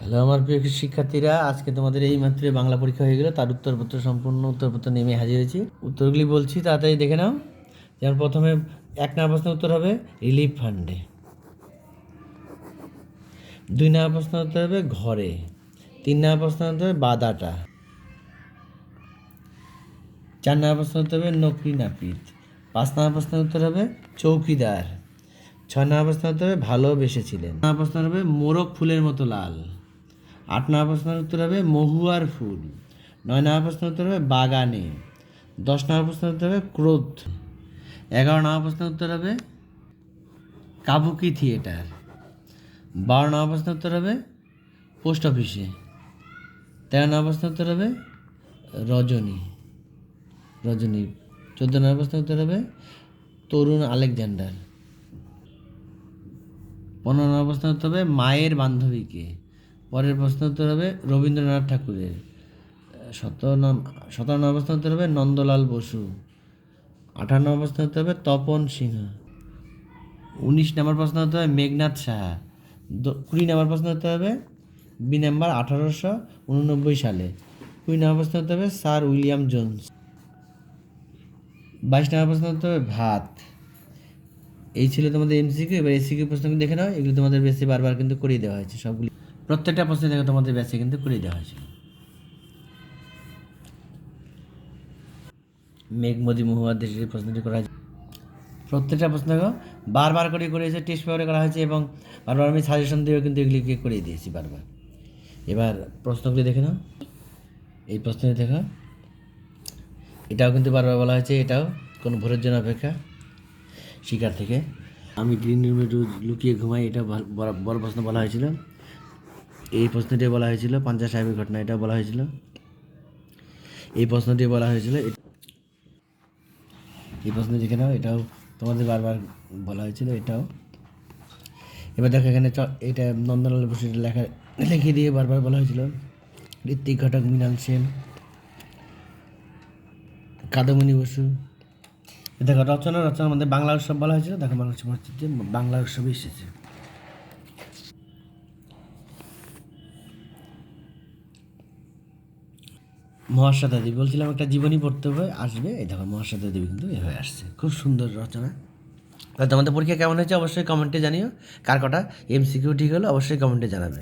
Hello আমার প্রিয় শিক্ষার্থীরা, আজকে তোমাদের এই মাত্র বাংলা পরীক্ষা হয়ে গেল, তার উত্তরপত্র সম্পূর্ণ উত্তরপত্র নেমে হাজির হয়েছি। উত্তরগুলি বলছি, তাড়াতাড়ি দেখে নাও। যেমন প্রথমে এক নম্বর প্রশ্নের উত্তর হবে, রিলিফ ফান্ডে। দুই নম্বর প্রশ্ন উত্তর হবে, ঘরে। তিন নম্বর প্রশ্ন উত্তর হবে, বাদাটা। চার নম্বর প্রশ্ন উত্তর হবে, নকরি নাপিত। পাঁচ নম্বর প্রশ্ন উত্তর হবে, চৌকিদার। ছয় নম্বর প্রশ্ন উত্তর হবে, ভালোবেসেছিলেন। নম্বর প্রশ্ন হবে, মোরগ ফুলের মতো লাল। আট নম্বর প্রশ্নের উত্তর হবে মহুয়ার ফুল, নয় নম্বর প্রশ্নের উত্তর হবে বাগানে, দশ নম্বর প্রশ্নের উত্তর হবে ক্রোধ, এগারো নম্বর প্রশ্নের উত্তর হবে কাবুকি থিয়েটার, বারো নম্বর প্রশ্নের উত্তর হবে পোস্ট অফিসে, তেরো নম্বর প্রশ্নের উত্তর হবে রজনী রজনী, চোদ্দ নম্বর প্রশ্নের উত্তর হবে তরুণ আলেকজান্ডার, পনেরো নম্বর প্রশ্ন উত্তর হবে মায়ের বান্ধবীকে পরের প্রশ্ন উত্তর হবে রবীন্দ্রনাথ ঠাকুরের। সতেরো নম্বর প্রশ্ন উত্তর হবে নন্দলাল বসু। নম্বর প্রশ্ন উত্তর হবে তপন সিংহ। উনিশ নম্বর প্রশ্ন উত্তর হবে মেঘনাথ সাহা। কুড়ি নম্বর প্রশ্ন উত্তর হবে বি নাম্বার আঠারোশো উননব্বই সালে। কুড়ি নম্বর প্রশ্ন উত্তর হবে স্যার উইলিয়াম জোন্স। বাইশ নম্বর প্রশ্ন উত্তর হবে ভাত। এই ছিল তোমাদের এমসিকিউ, এবার এসিকিউ প্রশ্নগুলো দেখে নাও, এগুলো তোমাদের বেশি বারবার কিন্তু করিয়ে দেওয়া হয়েছে, সবগুলি প্রত্যেকটা প্রশ্ন দেখে তোমাদের বেশি কিন্তু করিয়ে দেওয়া হয়েছে। মেঘমদি মহুয়ার দেশের প্রশ্নটি করা হয়েছে, প্রত্যেকটা প্রশ্ন বারবার করে করেছে টেস্ট পেপারে করা হয়েছে এবং বারবার আমি সাজেশন দিয়েও কিন্তু এগুলিকে করিয়ে দিয়েছি বারবার। এবার প্রশ্নগুলি দেখে নাও। এই প্রশ্নটি দেখো। এটাও কিন্তু বারবার বলা হয়েছে, এটাও কোনো ভোরের জন্য অপেক্ষা। শিকার থেকে। আমি রোজ লুকিয়ে ঘুমাই, এটা বড় প্রশ্ন বলা হয়েছিল। এই প্রশ্নটি বলা হয়েছিল পাঞ্জা সাহেবের ঘটনা এটা বলা হয়েছিল। এই প্রশ্নটি বলা হয়েছিল এই প্রশ্ন দেখে নাও, এটাও তোমাদের বারবার বলা হয়েছিল, এটাও। এবার দেখো এখানে এটা নন্দলাল বসু এটা লেখা লিখে দিয়ে বারবার বলা হয়েছিল, ঋত্বিক ঘটক, মৃণাল সেন, কাদমণি বসু। দেখো রচনা রচনার মধ্যে বাংলা উৎসব বলা হয়েছিল, দেখো বাংলা উৎসব বাংলা উৎসবে এসেছে। মহাশ্বেতা দেবী বলছিলাম একটা জীবনী পড়তে হবে, আসবে। এই দেখো মহাশ্বেতা দেবী কিন্তু এ হয়ে আসছে। খুব সুন্দর রচনা। তাহলে তোমাদের পরীক্ষা কেমন হয়েছে অবশ্যই কমেন্টে জানিও। কার কটা? এমসিকিউ ঠিক হলো, অবশ্যই কমেন্টে জানাবে।